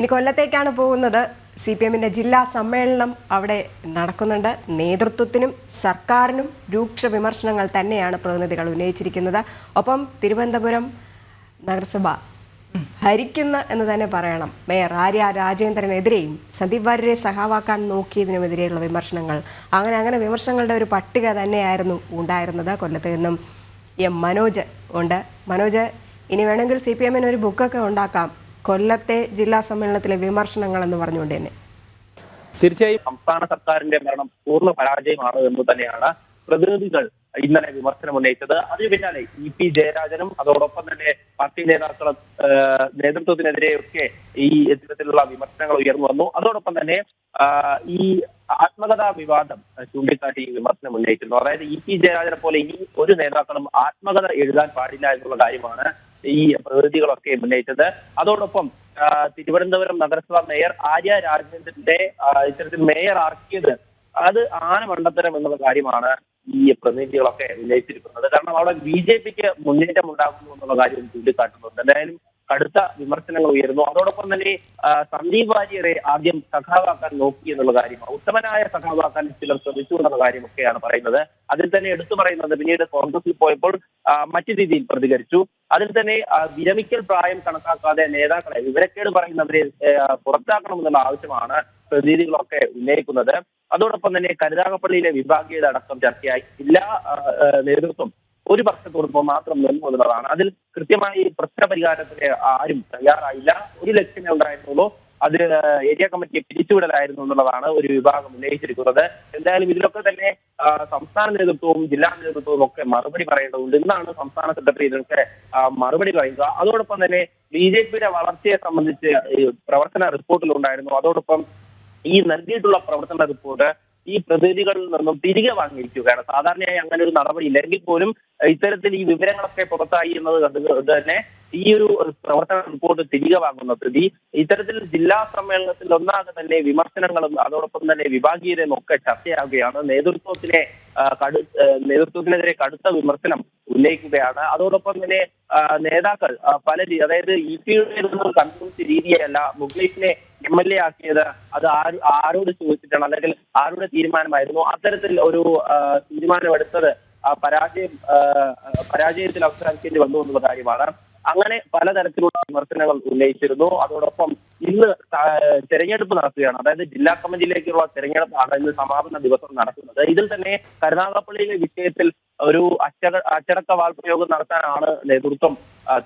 ഇനി കൊല്ലത്തേക്കാണ് പോകുന്നത്. C P എമ്മിന്റെ ജില്ലാ സമ്മേളനം അവിടെ നടക്കുന്നുണ്ട്. നേതൃത്വത്തിനും സർക്കാരിനും രൂക്ഷ വിമർശനങ്ങൾ തന്നെയാണ് പ്രതിനിധികൾ ഉന്നയിച്ചിരിക്കുന്നത്. ഒപ്പം തിരുവനന്തപുരം നഗരസഭ ഹരിക്കുന്ന എന്ന് തന്നെ പറയണം. മേയർ ആര്യ രാജേന്ദ്രനെതിരെയും സന്ദീപ് വാര്യരെ സഹാവാക്കാൻ നോക്കിയതിനുമെതിരെയുള്ള വിമർശനങ്ങൾ. അങ്ങനെ അങ്ങനെ വിമർശനങ്ങളുടെ ഒരു പട്ടിക തന്നെയായിരുന്നു ഉണ്ടായിരുന്നത്. കൊല്ലത്ത് നിന്നും എം മനോജ് ഉണ്ട്. മനോജ് ഇനി വേണമെങ്കിൽ സി പി എമ്മിന് ഒരു ബുക്കൊക്കെ ഉണ്ടാക്കാം. കൊല്ലത്തെ ജില്ലാ സമ്മേളനത്തിലെ വിമർശനങ്ങൾ എന്ന് പറഞ്ഞുകൊണ്ട് തന്നെ. തീർച്ചയായും സംസ്ഥാന സർക്കാരിന്റെ ഭരണം പൂർണ പരാജയമാണ് എന്ന് തന്നെയാണ് പ്രതിനിധികൾ ഇന്നലെ വിമർശനം ഉന്നയിച്ചത്. അതിന് പിന്നാലെ ഇ പി ജയരാജനും അതോടൊപ്പം തന്നെ പാർട്ടി നേതാക്കളും നേതൃത്വത്തിനെതിരെയൊക്കെ ഈ ഇത്തരത്തിലുള്ള വിമർശനങ്ങൾ ഉയർന്നു വന്നു. അതോടൊപ്പം തന്നെ ഈ ആത്മകഥാ വിവാദം ചൂണ്ടിക്കാട്ടി വിമർശനം ഉന്നയിക്കുന്നു അതായത് ഇ പി ജയരാജനെ പോലെ ഇനി ഒരു നേതാക്കളും ആത്മകഥ എഴുതാൻ പാടില്ല എന്നുള്ള കാര്യമാണ് ഈ പ്രതിനിധികളൊക്കെ ഉന്നയിച്ചത്. അതോടൊപ്പം തിരുവനന്തപുരം നഗരസഭ മേയർ ആര്യ രാജേന്ദ്രന്റെ ഇത്തരത്തിൽ മേയർ ആക്കിയത് അത് ആന മണ്ടത്തരം എന്നുള്ള കാര്യമാണ് ഈ പ്രതിനിധികളൊക്കെ ഉന്നയിച്ചിരിക്കുന്നത്. കാരണം അവിടെ ബി ജെ പിക്ക് മുന്നേറ്റം ഉണ്ടാകുന്നു എന്നുള്ള കാര്യം ചൂണ്ടിക്കാട്ടുന്നുണ്ട്. എന്തായാലും കടുത്ത വിമർശനങ്ങൾ ഉയരുന്നു. അതോടൊപ്പം തന്നെ സന്ദീപ് വാര്യരെ ആദ്യം സഖാവാക്കാൻ നോക്കി എന്നുള്ള കാര്യമാണ്. ഉത്തമനായ സഖാവാക്കാൻ ചിലർ ശ്രമിച്ചു എന്നുള്ള കാര്യമൊക്കെയാണ് പറയുന്നത്. അതിൽ തന്നെ എടുത്തു പറയുന്നത് പിന്നീട് കോൺഗ്രസിൽ പോയപ്പോൾ മറ്റു രീതിയിൽ പ്രതികരിച്ചു. അതിൽ തന്നെ വിരമിക്കൽ പ്രായം കണക്കാക്കാതെ നേതാക്കളെ വിവരക്കേട് പറയുന്നവരെ പുറത്താക്കണമെന്നുള്ള ആവശ്യമാണ് പ്രതിനിധികളൊക്കെ ഉന്നയിക്കുന്നത്. അതോടൊപ്പം തന്നെ കരുനാഗപ്പള്ളിയിലെ വിഭാഗീയത അടക്കം ചർച്ചയായി ആ, നേതൃത്വം ഒരു പക്ഷത്തോടൊപ്പം മാത്രം നിന്നു എന്നുള്ളതാണ്. അതിൽ കൃത്യമായി പ്രശ്ന പരിഹാരത്തിന് ആരും തയ്യാറായില്ല. ഒരു ലക്ഷ്യമേ ഉണ്ടായിരുന്നുള്ളൂ. അത് ഏരിയ കമ്മിറ്റിയെ പിരിച്ചുവിടലായിരുന്നു എന്നുള്ളതാണ് ഒരു വിഭാഗം ഉന്നയിച്ചിരിക്കുന്നത്. എന്തായാലും ഇതിലൊക്കെ തന്നെ സംസ്ഥാന നേതൃത്വവും ജില്ലാ നേതൃത്വവും ഒക്കെ മറുപടി പറയേണ്ടതുണ്ട്. ഇന്നാണ് സംസ്ഥാന സെക്രട്ടറി ഇതിനൊക്കെ മറുപടി പറയുക അതോടൊപ്പം തന്നെ ബി ജെ പിയുടെ വളർച്ചയെ സംബന്ധിച്ച് പ്രവർത്തന റിപ്പോർട്ടിലുണ്ടായിരുന്നു. അതോടൊപ്പം ഈ നൽകിയിട്ടുള്ള പ്രവർത്തന റിപ്പോർട്ട് ഈ പ്രതിനിധികളിൽ നിന്നും തിരികെ വാങ്ങിയിരിക്കുകയാണ് സാധാരണയായി അങ്ങനെ ഒരു നടപടി ഇല്ലെങ്കിൽ പോലും ഇത്തരത്തിൽ ഈ വിവരങ്ങളൊക്കെ പുറത്തായി എന്നത് തന്നെ ഈ ഒരു പ്രവർത്തന റിപ്പോർട്ട് തിരികെ വാങ്ങുന്ന സ്ഥിതി ഇത്തരത്തിൽ ജില്ലാ സമ്മേളനത്തിൽ ഒന്നാകെ തന്നെ വിമർശനങ്ങളും അതോടൊപ്പം തന്നെ വിഭാഗീയതയും ഒക്കെ ചർച്ചയാവുകയാണ്. നേതൃത്വത്തിലെ കടു നേതൃത്വത്തിനെതിരെ കടുത്ത വിമർശനം ഉന്നയിക്കുകയാണ്. അതോടൊപ്പം തന്നെ നേതാക്കൾ പല അതായത് ഇ പിയുടെ കണ്ടുപിടിച്ച രീതിയല്ല. മുഖ്ലേഷിനെ എം എൽ എ ആക്കിയത് അത് ആര് ആരോട് ചോദിച്ചിട്ടാണ്? അല്ലെങ്കിൽ ആരുടെ തീരുമാനമായിരുന്നു? അത്തരത്തിൽ ഒരു തീരുമാനമെടുത്തത് പരാജയം പരാജയത്തിൽ അവസാനിക്കേണ്ടി വന്നു എന്നുള്ള കാര്യമാണ്. അങ്ങനെ പലതരത്തിലുള്ള വിമർശനങ്ങൾ ഉന്നയിച്ചിരുന്നു. അതോടൊപ്പം ഇന്ന് തെരഞ്ഞെടുപ്പ് നടക്കുകയാണ്. അതായത് ജില്ലാ കമ്മിറ്റിയിലേക്കുള്ള തെരഞ്ഞെടുപ്പാണ് ഇന്ന് സമാപന ദിവസം നടക്കുന്നത്. ഇതിൽ തന്നെ കരുനാഗപ്പള്ളിയിലെ വിഷയത്തിൽ ഒരു അച്ചട അച്ചടക്ക വാൾ പ്രയോഗം നടത്താനാണ് നേതൃത്വം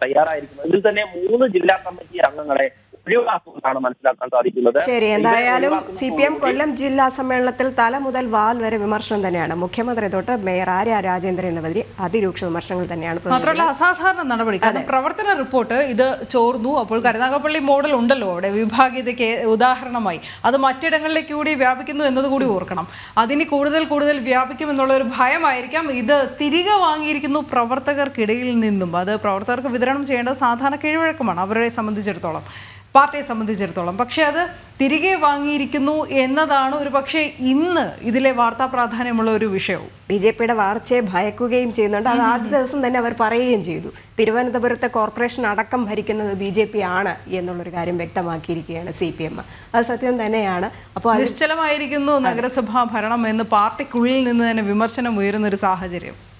തയ്യാറായിരിക്കുന്നത്. ഇതിൽ തന്നെ മൂന്ന് ജില്ലാ കമ്മിറ്റി അംഗങ്ങളെ ഒഴിവാക്കുമെന്നാണ് മനസ്സിലാക്കാൻ സാധിക്കുന്നത്. ശരി എന്തായാലും സി പി എം കൊല്ലം ജില്ലാ സമ്മേളനത്തിൽ തല മുതൽ വാൽ വരെ വിമർശനം തന്നെയാണ്. മുഖ്യമന്ത്രി തൊട്ട് മേയർ ആര്യ രാജേന്ദ്രൻ രാജേന്ദ്രനെതിരെ അതിരൂക്ഷ വിമർശനങ്ങൾ തന്നെയാണ് മാത്രമല്ല അസാധാരണ നടപടി. കാരണം പ്രവർത്തന റിപ്പോർട്ട് ഇത് ചോർന്നു. അപ്പോൾ കരുനാഗപ്പള്ളി മോഡൽ ഉണ്ടല്ലോ അവിടെ. വിഭാഗീയതയ്ക്ക് ഉദാഹരണമായി. അത് മറ്റിടങ്ങളിലേക്ക് കൂടി വ്യാപിക്കുന്നു എന്നതുകൂടി ഓർക്കണം. അതിന് കൂടുതൽ കൂടുതൽ വ്യാപിക്കും എന്നുള്ള ഒരു ഭയമായിരിക്കാം. ഇത് തിരികെ വാങ്ങിയിരിക്കുന്നു പ്രവർത്തകർക്കിടയിൽ നിന്നും. അത് പ്രവർത്തകർക്ക് വിതരണം ചെയ്യേണ്ടത് സാധാരണ കീഴ്വഴക്കമാണ്. അവരെ സംബന്ധിച്ചിടത്തോളം. പാർട്ടിയെ സംബന്ധിച്ചിടത്തോളം. പക്ഷേ അത് തിരികെ വാങ്ങിയിരിക്കുന്നു എന്നതാണ് ഒരു പക്ഷേ ഇന്ന് ഇതിലെ വാർത്താ പ്രാധാന്യമുള്ള ഒരു വിഷയവും. ബി ജെ പിയുടെ വാർച്ചയെ ഭയക്കുകയും ചെയ്യുന്നുണ്ട്. അത് ആദ്യ ദിവസം തന്നെ അവർ പറയുകയും ചെയ്തു. തിരുവനന്തപുരത്തെ കോർപ്പറേഷൻ അടക്കം ഭരിക്കുന്നത് ബി ജെ പി ആണ് എന്നുള്ളൊരു കാര്യം വ്യക്തമാക്കിയിരിക്കുകയാണ് സി പി എം. അത് സത്യം തന്നെയാണ്. അപ്പോൾ നിശ്ചലമായിരിക്കുന്നു നഗരസഭാ ഭരണം എന്ന് പാർട്ടിക്കുള്ളിൽ നിന്ന് തന്നെ വിമർശനം ഉയരുന്ന ഒരു സാഹചര്യം.